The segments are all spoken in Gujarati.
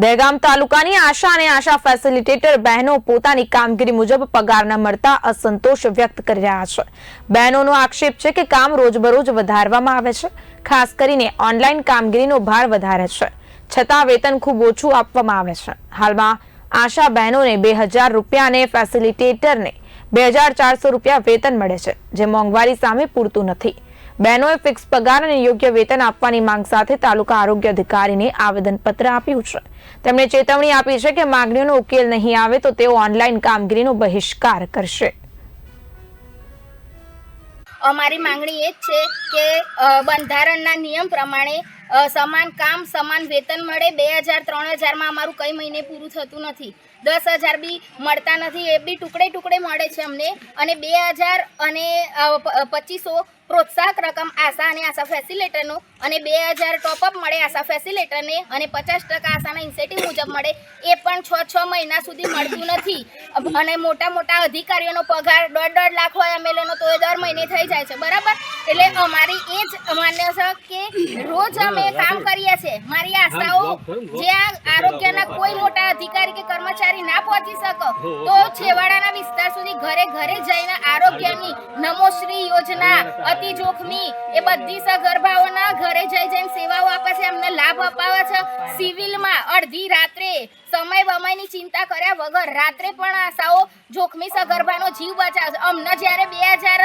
દહેગામ તાલુકાની આશા અને આશા ફેસિલિટેટર બહેનો પોતાની કામગીરી મુજબ પગાર ન મળતા અસંતોષ વ્યક્ત કરી રહ્યા છે. બહેનોનો આક્ષેપ છે કે કામ રોજબરોજ વધારવામાં આવે છે, ખાસ કરીને ઓનલાઈન કામગીરીનો ભાર વધારે છે. છતાં વેતન ખૂબ ઓછું આપવામાં આવે છે. હાલમાં આશા બહેનોને બે હજાર રૂપિયા અને ફેસિલિટેટરને બે હજાર ચારસો રૂપિયા વેતન મળે છે, જે મોંઘવારી સામે પૂરતું નથી. બહેનોએ ફિક્સ પગાર અને યોગ્ય વેતન આપવાની માંગ સાથે તાલુકા આરોગ્ય અધિકારીને આવેદનપત્ર આપ્યું છે. તેમણે ચેતવણી આપી છે કે માંગણીઓનો ઉકેલ નહીં આવે તો તેઓ ઓનલાઈન કામગીરીનો બહિષ્કાર કરશે. અમારી માંગણી એ જ છે કે બંધારણના નિયમ પ્રમાણે સમાન કામ, સમાન વેતન મળે. બે હજાર, ત્રણ હજારમાં અમારું કઈ મહિને પૂરું થતું નથી. દસ હજાર બી મળતા નથી. એ બી ટુકડે ટુકડે મળે છે અમને. અને બે હજાર અને પચીસો પ્રોત્સાહક રકમ આશા અને આશા ફેસિલેટરનો અને બે હજાર ટોપઅપ મળે આશા ફેસિલેટરને અને પચાસ ટકા આશાના ઇન્સેન્ટિવ મુજબ મળે. એ પણ છ છ મહિના સુધી મળતું નથી. અને મોટા મોટા અધિકારીઓનો પગાર દોઢ દોઢ લાખ હોય એમએલએનો તો એ દર મહિને થઈ જાય છે. બરાબર? એટલે અમારી એ જ માન્ય છે કે રોજ અમે કામ કરીએ છીએ મારી આશાઓ જે આરોગ્યના કોઈ મોટા અધિકારી કે કર્મચારી ના પહોંચી શકો તો છેવાડાના વિસ્તાર સુધી ઘરે ઘરે જઈને આરોગ્યની નમોશ્રી યોજના અતિ જોખમી એ બધી સગર્ભાઓના ઘરે જઈ જઈને સેવાઓ આપે છે એમને લાભ અપાવે છે. સિવિલમાં અડધી રાત્રે સમય વમયની ચિંતા કર્યા વગર રાત્રે પણ આશાઓ જોખમી સગર્ભાનો જીવ બચાવશે અમને જ્યારે બે હજાર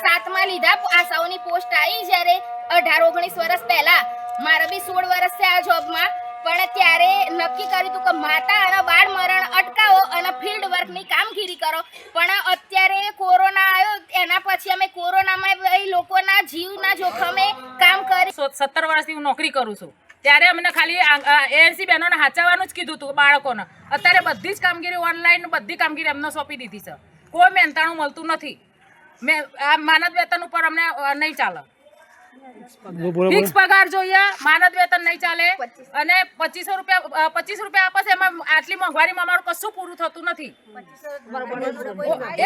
સાતમાં લીધા આશાઓની પોસ્ટ આવી જ્યારે અઢાર ઓગણીસ વર્ષ પહેલા મારા બી સોળ વર્ષ છે આ જોબમાં, પણ ત્યારે નક્કી કર્યું હતું કે માતા અને બાળ મરણ અટકાવો અને ફિલ્ડ વર્કની કામગીરી કરો. પણ અત્યારે કોરોના આવ્યો, એના પછી અમે કોરોનામાં લોકોના જીવના જોખમે કામ કરી સત્તર વર્ષથી હું નોકરી કરું છું. ત્યારે અમને ખાલી એએનસી બહેનોને હાચવવાનું જ કીધું હતું, બાળકોને. અત્યારે બધી જ કામગીરી ઓનલાઈન બધી કામગીરી અમને સોંપી દીધી છે. કોઈ મહેનતાણું મળતું નથી. મેં આ માનદ વેતન ઉપર અમને નહીં ચાલે. ફિક્સ પગાર જોઈએ માનદ વેતન નહીં ચાલે. અને પચીસો રૂપિયા પચીસ રૂપિયા આપશે એમાં આટલી મોંઘવારીમાં અમારું કશું પૂરું થતું નથી.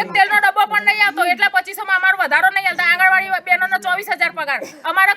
એક તેલનો ડબ્બો પણ નહીં આવતો એટલે પચીસોમાં અમારો વધારો નહીં આવતો. આંગણવાડી બહેનોનો ચોવીસ હજાર પગાર. અમારે